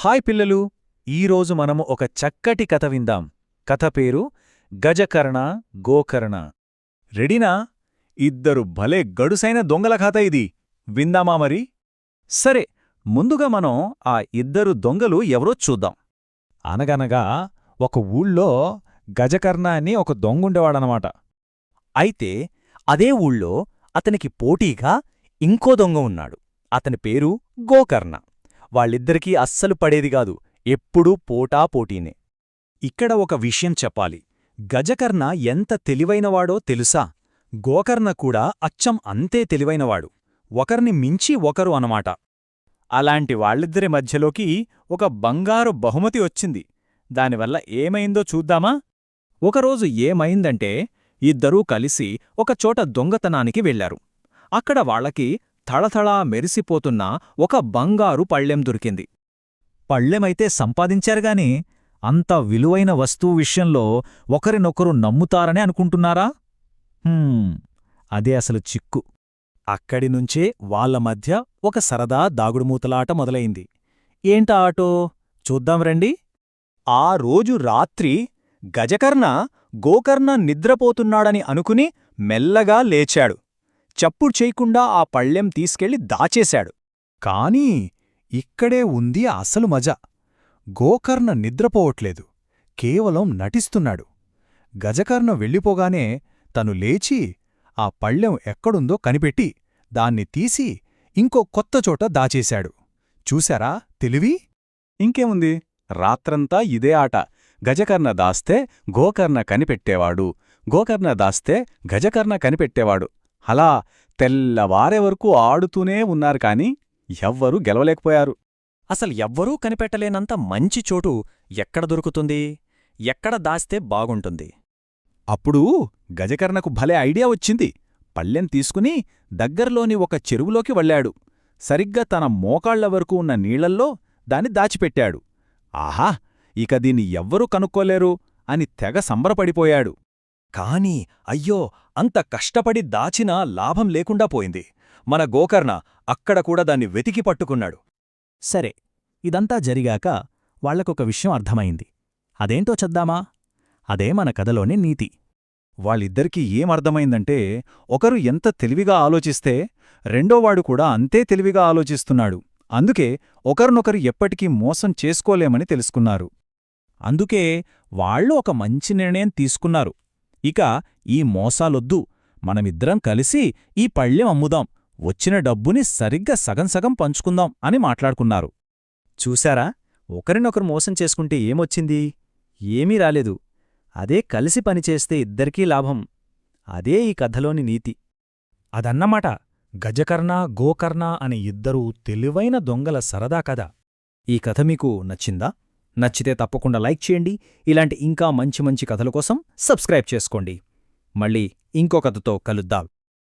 Hi పిల్లలు ఈరోజు మనము ఒక చక్కటి కథ విందాం. కథ పేరు గజకర్ణ గోకర్ణ. రెడీనా? ఇద్దరు భలే గడుసైన దొంగల కథ ఇది. విందామా మరి? సరే ముందుగా మనం ఆ ఇద్దరు దొంగలు ఎవరో చూద్దాం. అనగనగా ఒక ఊళ్ళో గజకర్ణ అని ఒక దొంగుండేవాడనమాట. అయితే అదే ఊళ్ళో అతనికి పోటీగా ఇంకో దొంగ ఉన్నాడు. అతని పేరు గోకర్ణ. వాళ్ళిద్దరికీ అస్సలు పడేదిగాదు ఎప్పుడూ పోటా పోటీనే. ఇక్కడ ఒక విషయం చెప్పాలి. గజకర్ణ ఎంత తెలివైనవాడో తెలుసా? గోకర్ణ కూడా అచ్చం అంతే తెలివైనవాడు. ఒకర్ని మించి ఒకరు అనమాట. అలాంటి వాళ్ళిద్దరి మధ్యలోకి ఒక బంగారు బహుమతి వచ్చింది. దానివల్ల ఏమైందో చూద్దామా? ఒకరోజు ఏమైందంటే ఇద్దరూ కలిసి ఒకచోట దొంగతనానికి వెళ్ళారు అక్కడ వాళ్ళకి తళతళా మెరిసిపోతున్న ఒక బంగారు పళ్ళెం దొరికింది. పళ్ళెమైతే సంపాదించారుగాని అంత విలువైన వస్తువు విషయంలో ఒకరినొకరు నమ్ముతారని అనుకుంటున్నారా? అదే అసలు చిక్కు. అక్కడినుంచే వాళ్ళ మధ్య ఒక సరదా దాగుడుమూతలాట మొదలైంది. ఏంటా ఆటో? చూద్దాం రండి. ఆ రోజు రాత్రి గజకర్ణ గోకర్ణ నిద్రపోతున్నాడని అనుకుని మెల్లగా లేచాడు. చప్పుడు చేయకుండా ఆ పళ్ళెం తీసుకెళ్ళి దాచేశాడు. కానీ ఇక్కడే ఉంది అసలు మజ. గోకర్ణ నిద్రపోవట్లేదు. కేవలం నటిస్తున్నాడు. గజకర్ణ వెళ్ళిపోగానే తను లేచి ఆ పళ్ళెం ఎక్కడుందో కనిపెట్టి దాన్ని తీసి ఇంకో కొత్త చోట దాచేశాడు. చూశారా తెలివి? ఇంకేముంది? రాత్రంతా ఇదే ఆట. గజకర్ణ దాస్తే గోకర్ణ కనిపెట్టేవాడు. గోకర్ణ దాస్తే గజకర్ణ కనిపెట్టేవాడు. అలా తెల్లవారే వరకు ఆడుతూనే ఉన్నారు కాని ఎవ్వరూ గెలవలేకపోయారు. అసలు ఎవ్వరూ కనిపెట్టలేనంత మంచి చోటు ఎక్కడ దొరుకుతుంది? ఎక్కడ దాస్తే బాగుంటుంది? అప్పుడు గజకర్ణకు భలే ఐడియా వచ్చింది. పళ్ళెం తీసుకుని దగ్గర్లోని ఒక చెరువులోకి వెళ్ళాడు. సరిగ్గా తన మోకాళ్ళ వరకు ఉన్న నీళ్ళల్లో దాన్ని దాచిపెట్టాడు. ఆహా! ఇక దీన్ని ఎవ్వరూ కనుక్కోలేరు అని తెగ సంబరపడిపోయాడు. కాని అయ్యో అంత కష్టపడి దాచినా లాభం లేకుండా పోయింది. మన గోకర్ణ అక్కడ కూడా దాన్ని వెతికి పట్టుకున్నాడు. సరే ఇదంతా జరిగాక వాళ్ళకొక విషయం అర్థమైంది. అదేంటో చద్దామా? అదే మన కథలోని నీతి. వాళ్ళిద్దరికీ ఏమర్థమైందంటే ఒకరు ఎంత తెలివిగా ఆలోచిస్తే రెండోవాడు కూడా అంతే తెలివిగా ఆలోచిస్తున్నాడు. అందుకే ఒకరినొకరు ఎప్పటికీ మోసం చేసుకోలేమని తెలుసుకున్నారు. అందుకే వాళ్ళు ఒక మంచి నిర్ణయం తీసుకున్నారు. ఇక ఈ మోసాలొద్దు. మనమిద్దరం కలిసి ఈ పళ్ళెం అమ్ముదాం. వచ్చిన డబ్బుని సరిగ్గా సగం సగం పంచుకుందాం అని మాట్లాడుకున్నారు. చూశారా? ఒకరినొకరు మోసం చేసుకుంటే ఏమొచ్చింది? ఏమీ రాలేదు. అదే కలిసి పనిచేస్తే ఇద్దరికీ లాభం. అదే ఈ కథలోని నీతి. అదన్నమాట. గజకర్ణ గోకర్ణ అనే ఇద్దరూ తెలివైన దొంగల సరదా కథ. ఈ కథ మీకు నచ్చిందా? నచ్చితే తప్పకుండా లైక్ చేయండి. ఇలాంటి ఇంకా మంచి మంచి కథల కోసం సబ్స్క్రైబ్ చేసుకోండి. మళ్ళీ ఇంకో కథతో కలుద్దాం.